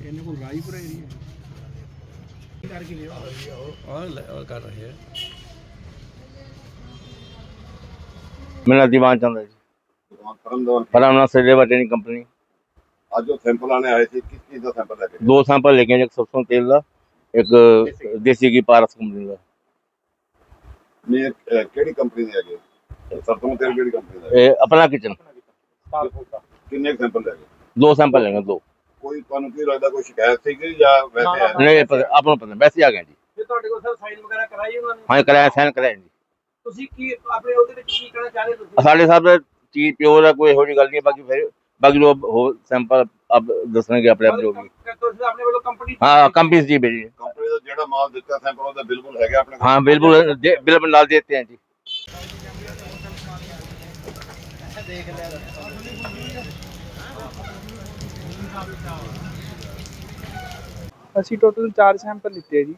ਇਹਨੇ ਕੋਲ ਰਾਈਪੁਰ ਏਰੀਆ ਕਰਕੇ ਲਿਓ ਹਾਂ ਕਰ ਰਹੇ ਆ। ਮੇਰਾ ਦੀਵਾਨ ਚੰਦ ਹੈ ਜੀ। ਪਰਮਨਾ ਸੇਵਾ ਟ੍ਰੇਨਿੰਗ ਕੰਪਨੀ। ਅੱਜ ਜੋ ਸੈਂਪਲ ਆਣੇ ਆਏ ਸੀ ਕਿਸ ਚੀਜ਼ ਦਾ ਸੈਂਪਲ ਲੈ ਕੇ ਦੋ ਸੈਂਪਲ ਲੈ ਕੇ ਆਏ ਇੱਕ ਸਰਸੋਂ ਤੇਲ ਦਾ ਇੱਕ ਦੇਸੀ ਘੀ ਪਾਰਸ ਕੰਪਨੀ ਦਾ। ਨੇ ਕਿਹੜੀ ਕੰਪਨੀ ਦੇ ਹੈਗੇ? ਸਰਸੋਂ ਤੇਲ ਕਿਹੜੀ ਕੰਪਨੀ ਦਾ ਇਹ ਆਪਣਾ ਕਿਚਨ ਕਿੰਨੇ ਸੈਂਪਲ ਲੈ ਗਏ? ਦੋ ਸੈਂਪਲ ਲੈਣੇ ਦੋ। ਕੋਈ ਤੁਹਾਨੂੰ ਕੀ ਲੱਗਦਾ ਕੋਈ ਸ਼ਿਕਾਇਤ ਸੀਗੀ ਜਾਂ ਵੈਸੇ ਆਇਆ? ਨਹੀਂ ਪਤਾ- ਆਪਾਂ ਨੂੰ ਪਤਾ ਵੈਸੇ ਹੀ ਆ ਗਏ ਜੀ। ਜੇ ਤੁਹਾਡੇ ਕੋਲ ਸਰ ਸਾਈਨ ਵਗੈਰਾ ਕਰਾਈ ਉਹਨਾਂ ਨੇ? ਹਾਂ ਕਰਾਇਆ ਸਾਈਨ ਕਰਾਇਆ ਜੀ। ਤੁਸੀਂ ਕੀ ਆਪਣੇ ਉਹਦੇ ਵਿੱਚ ਕੀ ਕਹਿਣਾ ਚਾਹ ਰਹੇ ਤੁਸੀਂ? ਸਾਡੇ ਸਾਹਿਬ ਦਾ ਚੀਜ਼ ਪਿਓ ਦਾ ਕੋਈ ਇਹੋ ਜਿਹੀ ਗੱਲ ਨਹੀਂ ਹੈ, ਬਾਕੀ ਫਿਰ ਬਾਕੀ ਲੋਕ ਹੋਰ ਸੈਂਪਲ ਆਪ ਦੱਸਣਗੇ ਆਪਣੇ ਆਪ ਜੋ ਵੀ। ਤੁਸੀਂ ਆਪਣੇ ਵੱਲੋਂ ਕੰਪਨੀ ਹਾਂ ਕੰਪਨੀ ਜੀ ਬਿਲਕੁਲ ਕੰਪਨੀ ਦਾ ਜਿਹੜਾ ਮਾਲ ਦਿੱਤਾ ਸੈਂਪਲ ਉਹਦਾ ਬਿਲਕੁਲ ਹੈਗਾ ਆਪਣੇ ਕੋਲ। ਹਾਂ ਬਿਲਕੁਲ ਦੇ- ਬਿਲਕੁਲ ਨਾਲ ਦੇਤੇ ਹੈ ਜੀ। ਅਸੀਂ ਟੋਟਲ 4 ਸੈਂਪਲ ਲਿੱਤੇ ਆ ਜੀ।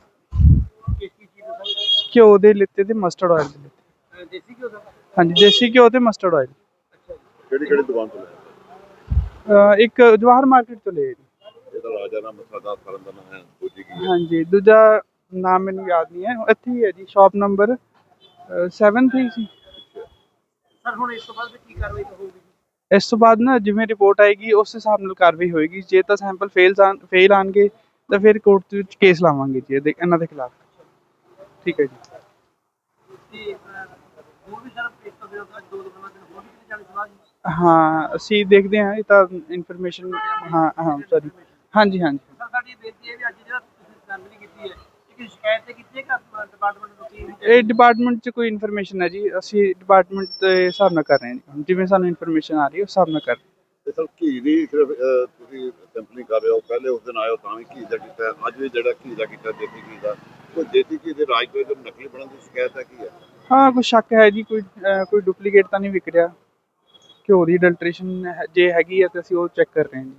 ਘਿਓ ਦੇ ਲਿੱਤੇ ਤੇ ਮਸਟਰਡ ਆਇਲ ਦੇ ਲਿੱਤੇ। ਦੇਸੀ ਘਿਓ ਦਾ ਹਾਂਜੀ ਦੇਸੀ ਘਿਓ ਤੇ ਮਸਟਰਡ ਆਇਲ ਕਿਹੜੀ ਕਿਹੜੀ ਦੁਕਾਨ ਤੋਂ ਲਿਆ ਇੱਕ ਜਵਾਹਰ ਮਾਰਕੀਟ ਤੋਂ ਲਏ ਜੀ। ਇਹਦਾ ਰਾਜਾ ਨਾਮ ਮਸਲਾ ਕਰਨ ਦਾ ਨਾਮ ਹੈ ਦੂਜੀ ਕੀ ਹੈ? ਹਾਂਜੀ ਦੂਜਾ ਨਾਮ ਮੈਨੂੰ ਯਾਦ ਨਹੀਂ ਹੈ ਇੱਥੇ ਹੀ ਹੈ ਜੀ ਸ਼ਾਪ ਨੰਬਰ 73 ਸੀ। ਸਰ ਹੁਣ ਇਸ ਤੋਂ ਬਾਅਦ ਕੀ ਕਾਰਵਾਈ ਹੋਊਗੀ? ਇਸ ਤੋਂ ਬਾਅਦ ਨਾ ਜਿਵੇਂ ਰਿਪੋਰਟ ਆਏਗੀ ਉਸ ਹਿਸਾਬ ਨਾਲ ਕਾਰਵਾਈ ਹੋਏਗੀ। ਜੇ ਤਾਂ ਸੈਂਪਲ ਫੇਲ ਫੇਲ ਆਣਗੇ ਤਾਂ ਫਿਰ ਕੋਰਟ ਦੇ ਵਿੱਚ ਕੇਸ ਲਾਵਾਂਗੇ ਜੀ ਇਹਦੇ ਇਹਨਾਂ ਦੇ ਖਿਲਾਫ। ਠੀਕ ਹੈ ਜੀ। ਹਾਂ ਅਸੀਂ ਦੇਖਦੇ ਹਾਂ ਇਹ ਤਾਂ ਇਨਫੋਰਮੇਸ਼ਨ ਹਾਂ ਹਾਂ ਸੌਰੀ ਹਾਂਜੀ ਹਾਂਜੀ। ਸਰ ਸਾਡੀ ਬੇਨਤੀ ਹੈ ਵੀ ਅੱਜ ਜਿਹੜਾ ਤੁਸੀਂ ਕਾਰਵਾਈ ਕੀਤੀ ਹੈ ਕਿਸੇ ਸ਼ਿਕਾਇਤ ਕਿ ਡਿਪਾਰਟਮੈਂਟ ਨੂੰ ਕੀ ਇਹ ਡਿਪਾਰਟਮੈਂਟ 'ਚ ਕੋਈ ਇਨਫੋਰਮੇਸ਼ਨ ਹੈ ਜੀ ਅਸੀਂ ਡਿਪਾਰਟਮੈਂਟ ਦੇ ਹਿਸਾਬ ਨਾਲ ਕਰ ਰਹੇ ਹਾਂ ਜੀ। ਜਿਵੇਂ ਸਾਨੂੰ ਇਨਫੋਰਮੇਸ਼ਨ ਆ ਰਹੀ ਹੈ ਉਸ ਹਿਸਾਬ ਨਾਲ ਕਰ ਰਹੇ ਤੇ ਸਰ ਘੀ ਦੀ ਸਿਰਫ ਅਹ, ਤੁਸੀਂ ਸੈਂਪਲਿੰਗ ਕਰ ਰਹੇ ਹੋ ਪਹਿਲੇ ਉਸ ਦਿਨ ਆਇਓ ਤਾਂ ਵੀ ਘੀ ਦਾ ਕੀਤਾ ਹੈ। ਅੱਜ ਵੀ ਜਿਹੜਾ ਘੀ ਦਾ ਕੀਤਾ ਦੇਸੀ ਘੀ ਦਾ। ਕੋਈ ਦੇਸੀ ਘੀ ਦੇ ਰਾਜ ਕੋਈ ਨਕਲੀ ਬਣਨ ਦੀ ਸ਼ਿਕਾਇਤ ਹੈ ਕੀ ਹੈ? ਹਾਂ ਹਾਂ ਕੋਈ ਸ਼ੱਕ ਹੈ ਜੀ ਕੋਈ ਅਹ, ਕੋਈ ਡੁਪਲੀਕੇਟ ਤਾਂ ਨਹੀਂ ਵਿਕ ਰਿਹਾ। ਘਿਓ ਦੀ ਅਡਲਟ੍ਰੇਸ਼ਨ ਜੇ ਹੈਗੀ ਹੈ ਤਾਂ ਅਸੀਂ ਉਹ ਚੈੱਕ ਕਰ ਰਹੇ ਹਾਂ ਜੀ।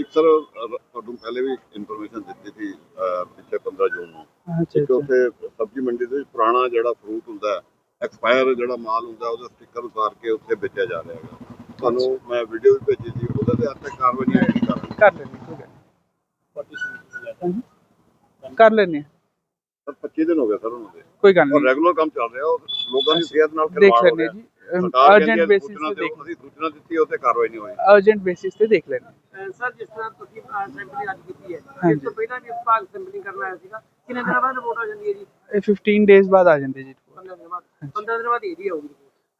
ਇੱਕ ਸਰ ਤੁਹਾਨੂੰ ਪਹਿਲੇ ਵੀ ਇਨਫੋਰਮੇਸ਼ਨ ਦਿੱਤੀ ਸੀ ਪਿਛਲੇ 15 ਜੂਨ ਨੂੰ। ਕਿ ਉੱਥੇ ਸਬਜ਼ੀ ਮੰਡੀ ਦੇ ਵਿੱਚ ਪੁਰਾਣਾ ਜਿਹੜਾ ਫਰੂਟ ਹੁੰਦਾ ਹੈ ਐਕਸਪਾਇਰ ਜਿਹੜਾ ਮਾਲ ਹੁੰਦਾ ਹੈ, ਉਹਦਾ ਸਟicker ਉਤਾਰ ਕੇ ਉੱਥੇ ਵੇਚਿਆ ਜਾ ਰਿਹਾ ਹੈਗਾ। ਤੁਹਾਨੂੰ ਮੈਂ ਵੀਡੀਓ ਵੀ ਭੇਜੀ ਸੀ ਉਹਦੇ ਤੇ ਅੱਜ ਤੱਕ ਕਾਰਵਾਈ ਨਹੀਂ ਹੋਈ ਕਰ ਕਰ ਲੈਣੇ ਕੋਈ। ਕਰ ਲੈਣੇ ਸਰ 25 ਦਿਨ ਹੋ ਗਏ ਸਰ ਉਹਨਾਂ ਦੇ। ਕੋਈ ਗੱਲ ਨਹੀਂ। ਰੈਗੂਲਰ ਕੰਮ ਚੱਲ ਰਿਹਾ ਔਰ ਲੋਕਾਂ ਦੀ ਸਿਹਤ ਨਾਲ ਖਿਲਵਾੜ ਹੋ ਰਿਹਾ ਅਰਜੈਂਟ ਹੈ। ਬੇਸਿਸ ਤੇ ਦੇਖ ਅਸੀਂ ਸੂਚਨਾ ਦਿੱਤੀ ਉਹ ਤੇ ਕਾਰਵਾਈ ਨਹੀਂ ਹੋਈ। ਅਰਜੈਂਟ ਬੇਸਿਸ ਤੇ ਦੇਖ ਲੈਣੇ ਸਰ ਜਿਸ ਤਰ੍ਹਾਂ ਤੁਸੀਂ ਸੈਂਪਲਿੰਗ ਅੱਜ ਕੀਤੀ ਹੈ। ਇਸ ਤੋਂ ਪਹਿਲਾਂ ਵੀ ਵਿਭਾਗ ਸੈਂਪਲਿੰਗ ਕਰਨ ਆਇਆ ਸੀਗਾ ਕਿੰਨੇ ਦਿਨਾਂ ਬਾਅਦ ਰਿਪੋਰਟ ਆ ਜਾਂਦੀ ਹੈ ਜੀ ਇਹ 15 ਡੇਜ਼ ਬਾਅਦ ਆ ਜਾਂਦੇ ਜੀ 15 ਦਿਨ ਬਾਅਦ 15 ਦਿਨ ਬਾਅਦ ਇਹਦੀ ਆਊਗੀ।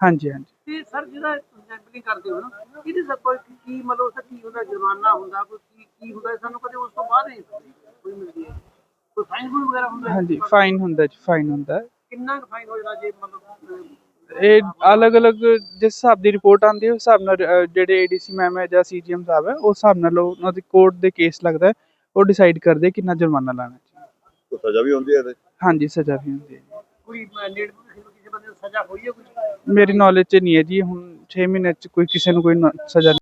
ਹਾਂਜੀ ਹਾਂਜੀ ਤੇ ਸਰ ਜਿਹੜਾ ਸੈਂਪਲਿੰਗ ਕਰਦੇ ਹੋ ਨਾ ਇਹਦੇ ਸਰ ਕੋਈ ਕੀ ਮਤਲਬ ਦਾ ਕੀ ਹੁੰਦਾ ਜੁਰਮਾਨਾ ਹੁੰਦਾ ਕੋਈ ਕੀ ਕੀ ਹੁੰਦਾ ਸਾਨੂੰ ਕਦੇ ਉਸ ਤੋਂ ਬਾਅਦ ਨਹੀਂ ਕੋਈ ਮਿਲਦੀ ਹੈ ਕੋਈ ਫਾਈਨ ਵਗੈਰਾ ਹੁੰਦਾ? ਹਾਂਜੀ ਫਾਈਨ ਹੁੰਦਾ ਜੀ ਫਾਈਨ ਹੁੰਦਾ। ਕਿੰਨਾ ਫਾਈਨ ਹੋ ਜਾਣਾ ਜੇ ਮਤਲਬ ਇਹ ਅਲੱਗ-ਅਲੱਗ ਜਿਸ ਹਿਸਾਬ ਦੀ ਰਿਪੋਰਟ ਆਉਂਦੀ ਹੈ ਉਸ ਹਿਸਾਬ ਨਾਲ ਜਿਹੜੇ ਏਡੀਸੀ ਮੈਮ ਹੈ ਜਾਂ ਸੀਜੀਐਮ ਸਾਹਿਬ ਹੈ ਉਸ ਹਿਸਾਬ ਨਾਲ ਉਹ- ਉਹਨਾਂ ਦੀ ਕੋਰਟ ਦੇ ਕੇਸ ਲੱਗਦਾ ਹੈ ਉਹ ਡਿਸਾਈਡ ਕਰਦੇ ਕਿੰਨਾ ਜੁਰਮਾਨਾ ਲਾਣਾ ਚਾਹੀਦਾ ਕੋਈ ਸਜ਼ਾ ਵੀ ਹੁੰਦੀ ਹੈ ਇਹਦੇ 'ਚ? ਹਾਂਜੀ ਸਜ਼ਾ ਵੀ ਹੁੰਦੀ ਹੈ ਜੀ। ਕੋਈ ਨੇੜ ਕਿਸੇ ਬੰਦੇ ਨੂੰ ਸਜ਼ਾ ਹੋਈ ਹੈ ਕੋਈ ਮੇਰੀ ਨੌਲੇਜ 'ਚ ਨਹੀਂ ਹੈ ਜੀ ਹੁਣ 6 ਮਹੀਨੇ 'ਚ ਕੋਈ ਕਿਸੇ ਨੂੰ ਕੋਈ ਸਜ਼ਾ